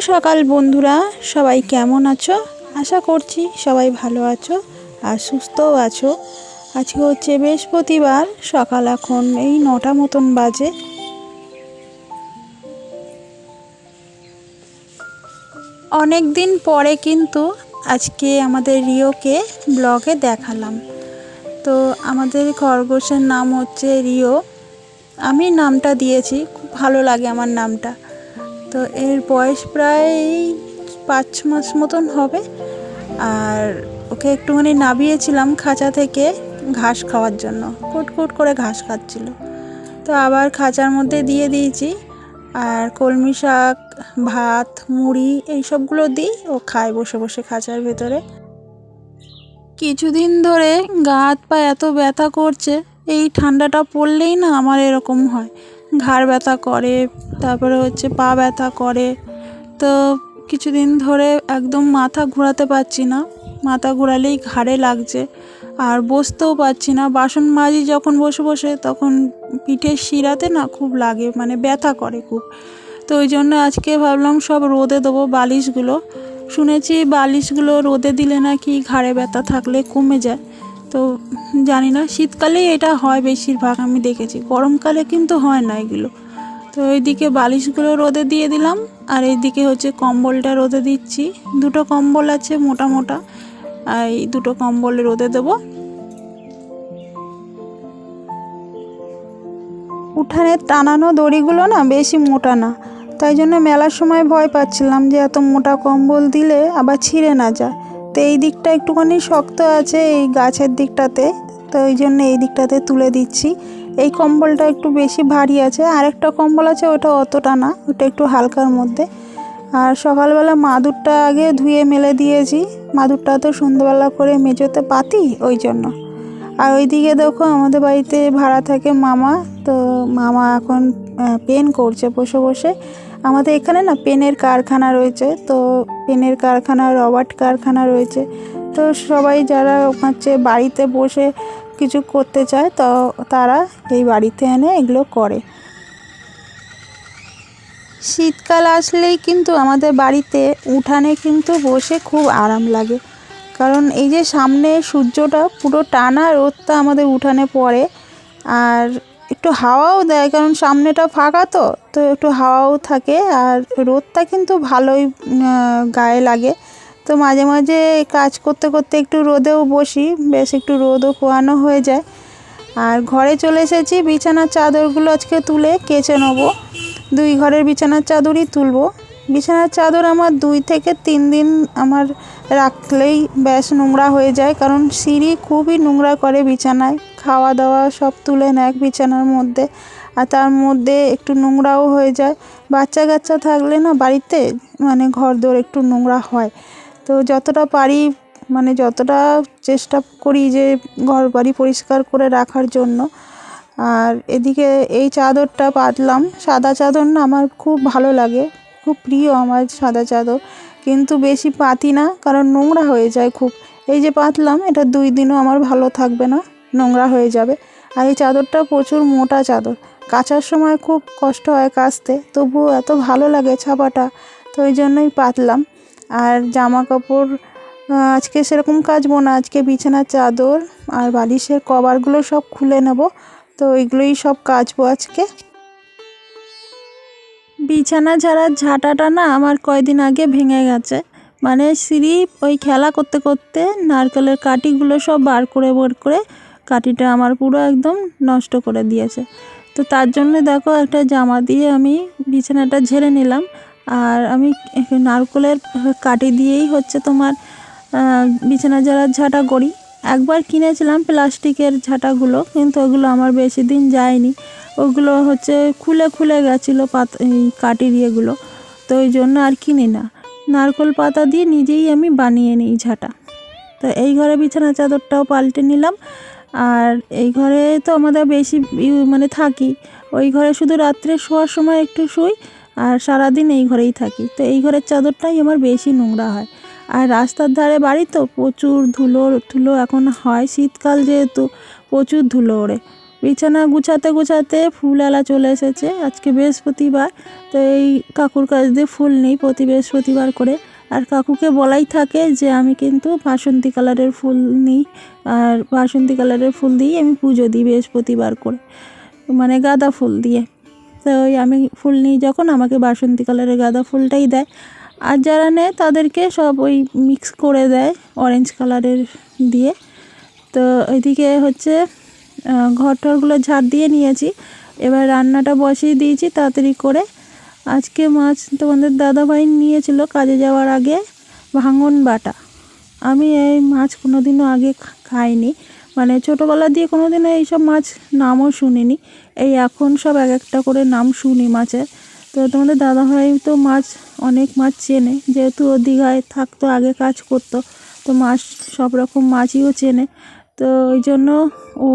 সকাল বন্ধুরা, সবাই কেমন আছো? আশা করছি সবাই ভালো আছো আর সুস্থও আছো। আজকে হচ্ছে বৃহস্পতিবার, সকাল এখন এই নটা মতন বাজে। অনেক দিন পরে কিন্তু আজকে আমাদের রিওকে ব্লগে দেখালাম। তো আমাদের খরগোশের নাম হচ্ছে রিও। আমি নামটা দিয়েছি, খুব ভালো লাগে আমার নামটা। তো এর বয়স প্রায় পাঁচ মাস মতন হবে। আর ওকে একটুখানি নাবিয়েছিলাম খাঁচা থেকে ঘাস খাওয়ার জন্য। কুটকুট করে ঘাস খাচ্ছিল। তো আবার খাঁচার মধ্যে দিয়ে দিয়েছি। আর কলমি শাক, ভাত, মুড়ি এই সবগুলো দিই, ও খায় বসে বসে খাঁচার ভেতরে। কিছুদিন ধরে গা হাত পা এত ব্যথা করছে, এই ঠান্ডাটা পড়লেই না আমার এরকম হয়। ঘাড় ব্যথা করে, তারপরে হচ্ছে পা ব্যথা করে। তো কিছুদিন ধরে একদম মাথা ঘোরাতে পারছি না। মাথা ঘোরালেই ঘাড়ে লাগছে। আর বসতেও পারছি না। বাসন মাজি যখন বসে বসে তখন পিঠের শিরাতে না খুব লাগে মানে ব্যথা করে খুব। তো ওই জন্য আজকে ভাবলাম সব রোদে দেবো বালিশগুলো। শুনেছি বালিশগুলো রোদে দিলে নাকি ঘাড়ে ব্যথা থাকলে কমে যায়। তো জানি না, শীতকালেই এটা হয় বেশিরভাগ, আমি দেখেছি। গরমকালে কিন্তু হয় না এগুলো। তো এইদিকে বালিশগুলো রোদে দিয়ে দিলাম, আর এইদিকে হচ্ছে কম্বলটা রোদে দিচ্ছি। দুটো কম্বল আছে মোটা মোটা, আর এই দুটো কম্বল রোদে দেবো। উঠানের টানানো দড়িগুলো না বেশি মোটা না, তাই জন্য মেলার সময় ভয় পাচ্ছিলাম যে এত মোটা কম্বল দিলে আবার ছিঁড়ে না যায়। তো এই দিকটা একটুখানি শক্ত আছে এই গাছের দিকটাতে। তো ওই জন্য এই দিকটাতে তুলে দিচ্ছি। এই কম্বলটা একটু বেশি ভারী আছে। আরেকটা কম্বল আছে, ওটা অতটা না, ওটা একটু হালকার মধ্যে। আর সকালবেলা মাদুরটা আগে ধুয়ে মেলে দিয়েছি। মাদুরটা তো সন্ধ্যাবেলা করে মেজোতে পাতি, ওই জন্য। আর ওইদিকে দেখো, আমাদের বাড়িতে ভাড়া থাকে মামা। তো মামা এখন পেন করছে বসে বসে। আমাদের এখানে না পেনের কারখানা রয়েছে, তো পেনের কারখানা, রবার্ট কারখানা রয়েছে। তো সবাই যারা হচ্ছে বাড়িতে বসে কিছু করতে চায়, তো তারা এই বাড়িতে এনে এগুলো করে। শীতকাল আসলেই কিন্তু আমাদের বাড়িতে উঠানে কিন্তু বসে খুব আরাম লাগে। কারণ এই যে সামনে সূর্যটা পুরো টানা রোদটা আমাদের উঠানে পড়ে, আর একটু হাওয়াও দেয়, কারণ সামনেটা ফাঁকা তো তো একটু হাওয়াও থাকে আর রোদটা কিন্তু ভালোই গায়ে লাগে। তো মাঝে মাঝে কাজ করতে করতে একটু রোদেও বসি, বেশ একটু রোদও পোয়ানো হয়ে যায়। আর ঘরে চলে এসেছি, বিছানার চাদরগুলো আজকে তুলে কেচে নেব। দুই ঘরের বিছানার চাদরই তুলবো। বিছানার চাদর আমার দুই থেকে তিন দিন আমার রাখলেই বেশ নোংরা হয়ে যায়, কারণ সিঁড়ি খুবই নোংরা করে বিছানায়। খাওয়া দাওয়া সব তুলে নেয় বিছানার মধ্যে। আর তার মধ্যে একটু নোংরাও হয়ে যায়। বাচ্চা কাচ্চা থাকলে না বাড়িতে মানে ঘর দোর একটু নোংরা হয়। তো যতটা পারি মানে যতটা চেষ্টা করি যে ঘর বাড়ি পরিষ্কার করে রাখার জন্য। আর এদিকে এই চাদরটা পাতলাম। সাদা চাদর না আমার খুব ভালো লাগে। খুব প্রিয় আমার সাদা চাদর। কিন্তু বেশি পাতি না, কারণ নোংরা হয়ে যায় খুব। এই যে পাতলাম, এটা দুই দিনও আমার ভালো থাকবে না। নোংরা হয়ে যাবে। আর এই চাদরটা প্রচুর মোটা চাদর। কাচার সময় খুব কষ্ট হয় কাচতে, তবুও এত ভালো লাগে ছাপাটা, তো ওই জন্যই পাতলাম। আর জামা কাপড় আজকে সেরকম কাচবো না, আজকে বিছানার চাদর আর বালিশের কভারগুলো সব খুলে নেব, তো ওইগুলোই সব কাচবো আজকে। বিছানা ঝাড়ার ঝাঁটাটা না আমার কয়দিন আগে ভেঙে গেছে। মানে সিঁড়ি ওই খেলা করতে করতে নারকেলের কাঠিগুলো সব বার করে বার করে কাঠিটা আমার পুরো একদম নষ্ট করে দিয়েছে। তো তার জন্য দেখো একটা জামা দিয়ে আমি বিছানাটা ঝেড়ে নিলাম। আর আমি নারকেলের কাঠি দিয়েই হচ্ছে তোমার বিছানা ঝাড়ার ঝাঁটা করি। একবার কিনেছিলাম প্লাস্টিকের ঝাঁটাগুলো, কিন্তু ওগুলো আমার বেশি দিন যায়নি। ওগুলো হচ্ছে খুলে খুলে গেছিল পাতা কাঠের ইয়েগুলো, তো ওই জন্য আর কিনি না। নারকোল পাতা দিয়ে নিজেই আমি বানিয়ে নিই ঝাঁটা। তো এই ঘরে বিছানা চাদরটাও পাল্টে নিলাম। আর এই ঘরে তো আমাদের বেশি মানে থাকি। ওই ঘরে শুধু রাত্রে শোয়ার সময় একটু শুই আর সারাদিন এই ঘরেই থাকি। তো এই ঘরের চাদরটাই আমার বেশি নোংরা হয়। আর রাস্তার ধারে বাড়ি তো প্রচুর ধুলো ধুলো এখন হয়। শীতকাল যেহেতু প্রচুর ধুলো ওড়ে। বিছানা গুছাতে গুছাতে ফুলওয়ালা চলে এসেছে। আজকে বৃহস্পতিবার। তো এই কাকুর কাছ দিয়ে ফুল নেই প্রতি বৃহস্পতিবার করে। আর কাকুকে বলাই থাকে যে আমি কিন্তু বাসন্তী কালারের ফুল নিই, আর বাসন্তী কালারের ফুল দিয়েই আমি পুজো দিই বৃহস্পতিবার করে মানে গাঁদা ফুল দিয়ে। তো ওই আমি ফুল নিই যখন আমাকে বাসন্তী কালারের গাঁদা ফুলটাই দেয়। আর যারা নেয় তাদেরকে সব ওই মিক্স করে দেয় অরেঞ্জ কালারের দিয়ে। তো ওইদিকে হচ্ছে ঘর টরগুলো ঝাড় দিয়ে নিয়েছি। এবার রান্নাটা বসিয়ে দিয়েছি তাড়াতাড়ি করে। আজকে মাছ তোমাদের দাদাভাই নিয়েছিল কাজে যাওয়ার আগে ভাঙন বাটা। আমি এই মাছ কোনোদিনও আগে খাইনি। মানে ছোটোবেলা দিয়ে কোনোদিনও এইসব মাছ নামও শুনিনি। এই এখন সব এক একটা করে নাম শুনি মাছের। তো তোমাদের দাদাভাই তো মাছ, অনেক মাছ চেনে। যেহেতু ও দীঘায় থাকতো, আগে কাজ করতো, তো মাছ সব রকম মাছইও চেনে। তো ওই জন্য ও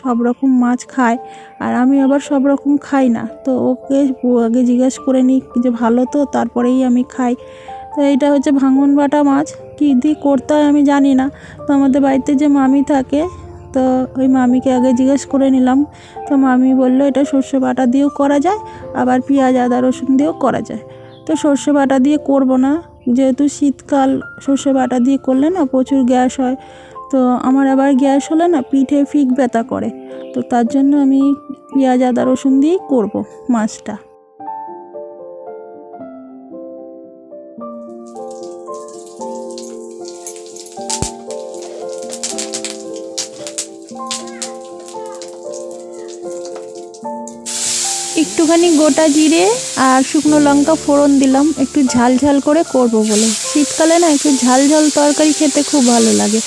সব রকম মাছ খায় আর আমি আবার সব রকম খাই না। তো ওকে আগে জিজ্ঞেস করে নিই যে ভালো তো, তারপরেই আমি খাই। তো এইটা হচ্ছে ভাঙন বাটা মাছ। কী দিয়ে করতে হয় আমি জানি না। তো আমাদের বাড়িতে যে মামি থাকে, তো ওই মামিকে আগে জিজ্ঞেস করে নিলাম। তো মামি বলল, এটা সর্ষে বাটা দিয়েও করা যায়, আবার পেঁয়াজ, আদা, রসুন দিয়েও করা যায়। তো সর্ষে বাটা দিয়ে করব না। যেহেতু শীতকাল সর্ষে বাটা দিয়ে করলে না প্রচুর গ্যাস হয়। তো আমার আবার গ্যাস হলে না পিঠে ফিক ব্যথা করে। তো তার জন্য আমি পেঁয়াজ, আদা, রসুন দিয়েই করব মাছটা। একটুখানি গোটা জিরে আর শুকনো লঙ্কা ফোড়ন দিলাম। একটু ঝাল ঝাল করে করব বলে। শীতকালে না একটু ঝাল ঝাল তরকারি খেতে খুব ভালো লাগে।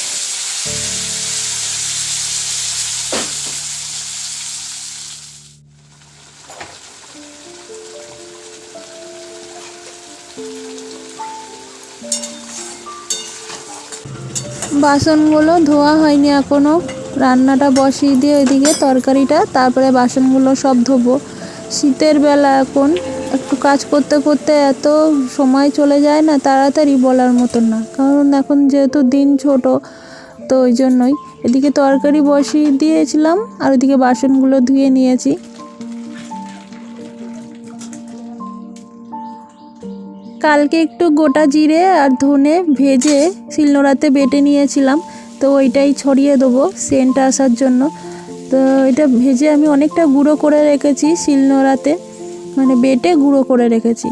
বাসনগুলো ধোয়া হয়নি এখনও রান্নাটা বসিয়ে দিয়ে ওইদিকে তরকারিটা, তারপরে বাসনগুলো সব ধোবো। শীতের বেলা এখন একটু কাজ করতে করতে এত সময় চলে যায় না, তাড়াতাড়ি বলার মতন না। কারণ এখন যেহেতু দিন ছোট, তো ওই জন্যই। এদিকে তরকারি বসিয়ে দিয়েছিলাম আর ওইদিকে বাসনগুলো ধুয়ে নিয়েছি। কালকে একটু গোটা জিরে আর ধনে ভেজে শিলনোড়াতে বেটে নিয়েছিলাম। তো ওইটাই ছড়িয়ে দেবো সেন্ট আসার জন্য। তো এটা ভেজে আমি অনেকটা গুঁড়ো করে রেখেছি শিলনোড়াতে। মানে বেটে গুঁড়ো করে রেখেছি।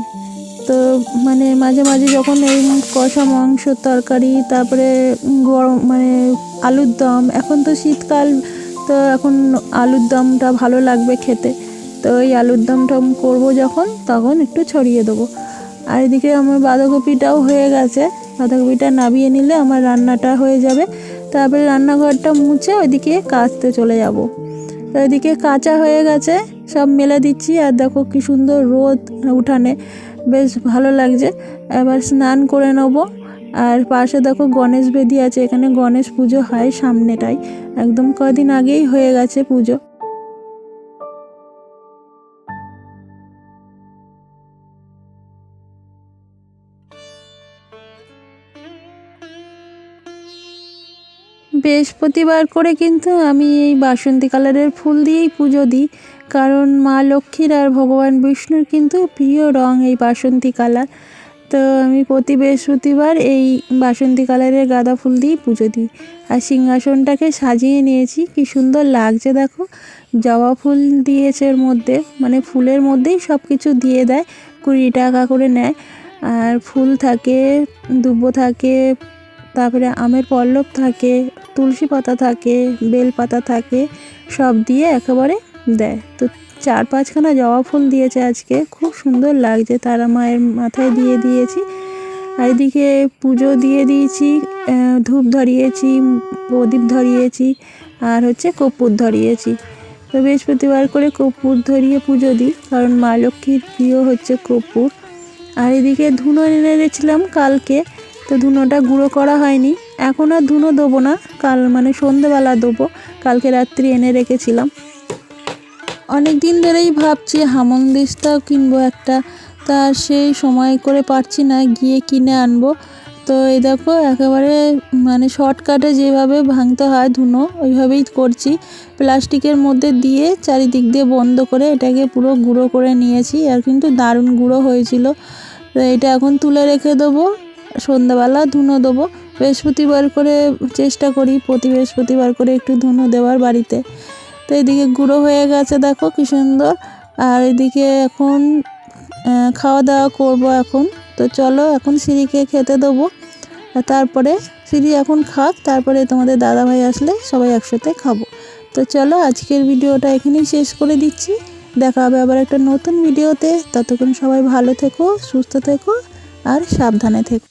তো মানে মাঝে মাঝে যখন এই কষা মাংস তরকারি, তারপরে গরম মানে আলুর দম, এখন তো শীতকাল, তো এখন আলুর দমটা ভালো লাগবে খেতে। তো ওই আলুর দম টম করব যখন, তখন একটু ছড়িয়ে দেবো। আর এদিকে আমার বাঁধাকপিটাও হয়ে গেছে। বাঁধাকপিটা নামিয়ে নিলে আমার রান্নাটা হয়ে যাবে। তারপরে রান্নাঘরটা মুছে ওইদিকে কাচতে চলে যাব। তো ওইদিকে কাঁচা হয়ে গেছে, সব মেলে দিচ্ছি। আর দেখো কি সুন্দর রোদ উঠানে, বেশ ভালো লাগছে। এবার স্নান করে নেব। আর পাশে দেখো গণেশ বেদি আছে, এখানে গণেশ পুজো হয় সামনেটাই। একদম কদিন আগেই হয়ে গেছে পুজো। বৃহস্পতিবার করে কিন্তু আমি এই বাসন্তী কালারের ফুল দিয়েই পুজো দিই। কারণ মা লক্ষ্মীর আর ভগবান বিষ্ণুর কিন্তু প্রিয় রং এই বাসন্তী কালার। তো আমি প্রতি বৃহস্পতিবার এই বাসন্তী কালারের গাঁদা ফুল দিয়েই পুজো দিই। আর সিংহাসনটাকে সাজিয়ে নিয়েছি, কি সুন্দর লাগছে দেখো। জবা ফুল দিয়েছে এর মধ্যে মানে ফুলের মধ্যেই সব কিছু দিয়ে দেয়, কুড়ি টাকা করে নেয়। আর ফুল থাকে, দুব্বো থাকে, তারপরে আমের পল্লব থাকে তুলসী পাতা থাকে, বেল পাতা থাকে, সব দিয়ে একেবারে দেয়। তো চার পাঁচখানা জবা ফুল দিয়েছে আজকে, খুব সুন্দর লাগছে, তারা মায়ের মাথায় দিয়ে দিয়েছি। আর এদিকে পুজো দিয়ে দিয়েছি ধূপ ধরিয়েছি, প্রদীপ ধরিয়েছি, আর হচ্ছে কর্পূর ধরিয়েছি। তো বৃহস্পতিবার করে কর্পূর ধরিয়ে পুজো দিই, কারণ মা লক্ষ্মীর প্রিয় হচ্ছে কর্পূর। আর এদিকে ধুনো এনে দিয়েছিলাম কালকে, তো ধুনোটা গুঁড়ো করা হয়নি। এখন আর ধুনো দেবো না, কাল মানে সন্ধেবেলা দেবো কালকে রাত্রি এনে রেখেছিলাম। অনেক দিন ধরেই ভাবছি হামন হামংদিস্তাও কিনবো একটা, তা সেই সময় করে পারছি না, গিয়ে কিনে আনব। তো এই দেখো, একেবারে মানে শর্টকাটে যেভাবে ভাঙতে হয় ধুনো, ওইভাবেই করছি। প্লাস্টিকের মধ্যে দিয়ে চারিদিক দিয়ে বন্ধ করে এটাকে পুরো গুঁড়ো করে নিয়েছি, আর কিন্তু দারুণ গুঁড়ো হয়েছিল। তো এটা এখন তুলে রেখে দেবো। সন্ধ্যাবেলা ধুনো দেবো। বৃহস্পতিবার করে চেষ্টা করি, প্রতি বৃহস্পতিবার করে একটু ধুনো দেওয়ার বাড়িতে। তো এদিকে গুঁড়ো হয়ে গেছে দেখো কি সুন্দর। আর এদিকে এখন খাওয়া দাওয়া করব এখন। তো চলো এখন সিঁড়িকে খেতে দেবো। তারপরে সিঁড়ি এখন খাক, তারপরে তোমাদের দাদাভাই আসলে সবাই একসাথে খাব। তো চলো আজকের ভিডিওটা এখানেই শেষ করে দিচ্ছি। দেখা হবে আবার একটা নতুন ভিডিওতে। ততক্ষণ সবাই ভালো থেকো, সুস্থ থেকো, আর সাবধানে থেকো।